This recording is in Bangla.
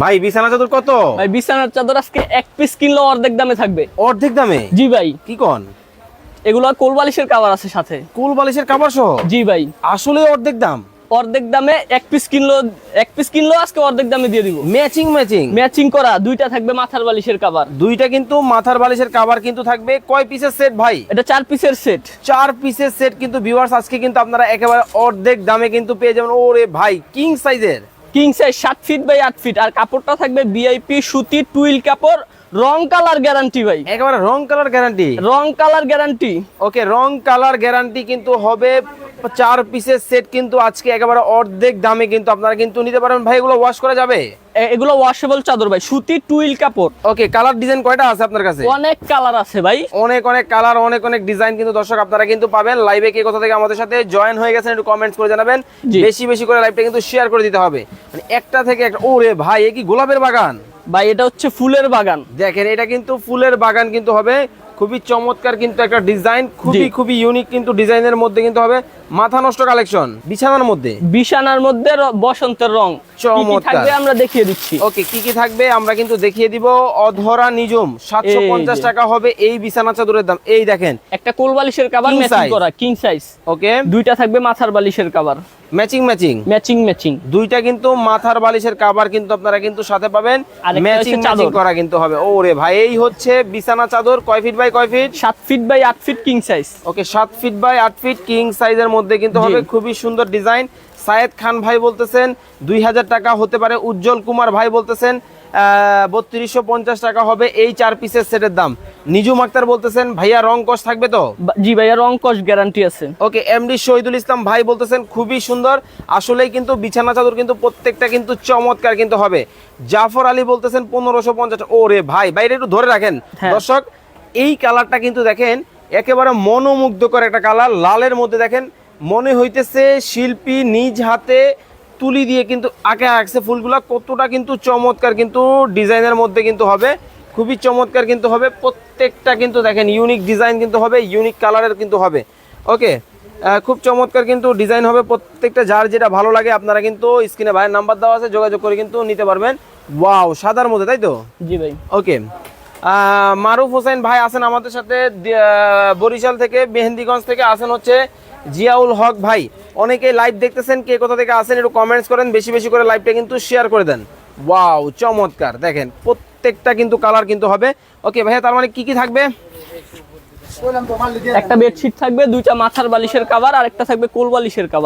ভাই বিছানা চাদর কত? ভাই বিছানার চাদর আজকে এক পিস কিনলে অর্ধেক দামে থাকবে। অর্ধেক দামে? জি ভাই। কি কন? এগুলো কোল বালিশের কাভার আছে সাথে। কুল বালিশের কাপড় সহ? জি ভাই। আসলে অর্ধেক দাম? অর্ধেক দামে এক পিস কিনলো এক পিস কিনলো আজকে অর্ধেক দামে দিয়ে দিব। ম্যাচিং ম্যাচিং ম্যাচিং করা দুইটা থাকবে মাথার বালিশের কাভার দুইটা কিন্তু মাথার বালিশের কাভার কিন্তু থাকবে। কয় পিসের সেট ভাই? এটা চার পিসের সেট চার পিসের সেট কিন্তু ভিউয়ার্স আজকে কিন্তু আপনারা একেবারে অর্ধেক দামে কিন্তু পেয়ে যাবেন। ওরে ভাই কিং সাইজের কিং সাইজ সাত ফিট বাই আট ফিট আর কাপড়টা থাকবে বিআইপি সুতি টুইল কাপড় রং কালার গ্যারান্টি ভাই। একেবারে রং কালার গ্যারান্টি রং কালার গ্যারান্টি ওকে রং কালার গ্যারান্টি কিন্তু হবে চার পিসের সেট কিন্তু আজকে একেবারে অর্ধেক দামে কিন্তু আপনারা কিন্তু নিতে পারবেন। ভাই এগুলো ওয়াশ করা যাবে? এগুলো ওয়াশেবল চাদর ভাই সুতি টুইল কাপড়। ওকে কালার ডিজাইন কয়টা আছে আপনার কাছে? অনেক কালার আছে ভাই। অনেক অনেক কালার অনেক অনেক ডিজাইন কিন্তু দর্শক আপনারা কিন্তু পাবেন। লাইভে কে কোথা থেকে আমাদের সাথে জয়েন হয়ে গেছেন একটু কমেন্টস করে জানাবেন। বেশি বেশি করে লাইভটা কিন্তু শেয়ার করে দিতে হবে। মানে একটা থেকে একটা ওরে ভাই এ কি গোলাপের বাগান? ভাই এটা হচ্ছে ফুলের বাগান। দেখেন এটা কিন্তু ফুলের বাগান কিন্তু হবে। খুবই চমৎকার কিন্তু একটা ডিজাইন খুবই খুবই ইউনিক কিন্তু ডিজাইনের মধ্যে কিন্তু হবে। মাথা নষ্ট কালেকশন? বিছানার মধ্যে? বিছানার মধ্যে বসন্তের রং। কি কি চমৎকার। থাকবে আমরা দেখিয়ে দিচ্ছি। ওকে কি কি থাকবে আমরা কিন্তু দেখিয়ে দিব। অধরা নিজম সাতশো পঞ্চাশ যে। টাকা হবে এই বিছানা চাদরের দাম। এই দেখেন একটা কোল বালিশের কাভার ম্যাচিং করা কিং সাইজ ওকে। দুইটা থাকবে মাথার বালিশের cover matching matching matching matching দুইটা কিন্তু মাথার বালিশের কাভার কিন্তু আপনারা কিন্তু সাথে পাবেন। ম্যাচিং। করা কিন্তু হবে। ওরে ভাই এই হচ্ছে বিছানা চাদর। কয় ফিট বাই কয় ফিট সাত ফিট বাই আট ফিট কিং সাইজ ওকে সাত ফিট বাই আট ফিট কিং সাইজের মধ্যে কিন্তু হবে। খুবই সুন্দর ডিজাইন। সায়েদ খান ভাই বলতেছেন দুই হাজার টাকা হতে পারে। উজ্জ্বল কুমার ভাই বলতেছেন বত্রিশশো পঞ্চাশ টাকা হবে এই চার পিসের সেটের দাম। নিজুম আক্তার বলতেছেন ভাইয়া রং কস থাকবে তো? জি ভাইয়া রং কস গ্যারান্টি আছে। ওকে এমডি শহীদুল ইসলাম ভাই বলতেছেন খুবই সুন্দর। আসলেই কিন্তু বিছানা চাদর কিন্তু প্রত্যেকটা কিন্তু চমৎকার কিন্তু হবে। জাফর আলী বলতেছেন পনেরোশো পঞ্চাশ ওরে ভাই বাইরে একটু ধরে রাখেন। হ্যাঁ। দর্শক এই কালারটা কিন্তু দেখেন একেবারে মনোমুগ্ধকর একটা কালার। লালের মধ্যে দেখেন মনে হইতেছে শিল্পী নিজ হাতে তুলি দিয়ে কিন্তু আঁকে আঁকছে ফুলগুলা। কতটা কিন্তু চমৎকার কিন্তু ডিজাইনের মধ্যে কিন্তু হবে। খুবই চমৎকার কিন্তু হবে। প্রত্যেকটা কিন্তু দেখেন ইউনিক ডিজাইন কিন্তু হবে ইউনিক কালারের কিন্তু হবে। ওকে খুব চমৎকার কিন্তু ডিজাইন হবে। প্রত্যেকটা যার যেটা ভালো লাগে আপনারা কিন্তু স্ক্রিনে ভাইয়ের নাম্বার দেওয়া আছে যোগাযোগ করে কিন্তু নিতে পারবেন। ওয়াও সাদার মধ্যে তাই তো? জি ভাই। ওকে মারুফ হোসেন ভাই আছেন আমাদের সাথে বরিশাল থেকে মেহেন্দিগঞ্জ থেকে আছেন হচ্ছে জিয়াউল হক ভাই অনেকেই লাইভ দেখতেছেন কে কোথা থেকে আসেন একটু কমেন্টস করেন বেশি বেশি করে লাইভটা কিন্তু শেয়ার করে দেন। ওয়াও চমৎকার দেখেন প্রত্যেকটা কিন্তু কালার কিন্তু হবে। ওকে ভাইয়া তার মানে কি কি থাকবে? একটা বেডশিট থাকবে দুইটা মাথার বালিশের কাভার আর একটা থাকবে কোল বালিশের কাভার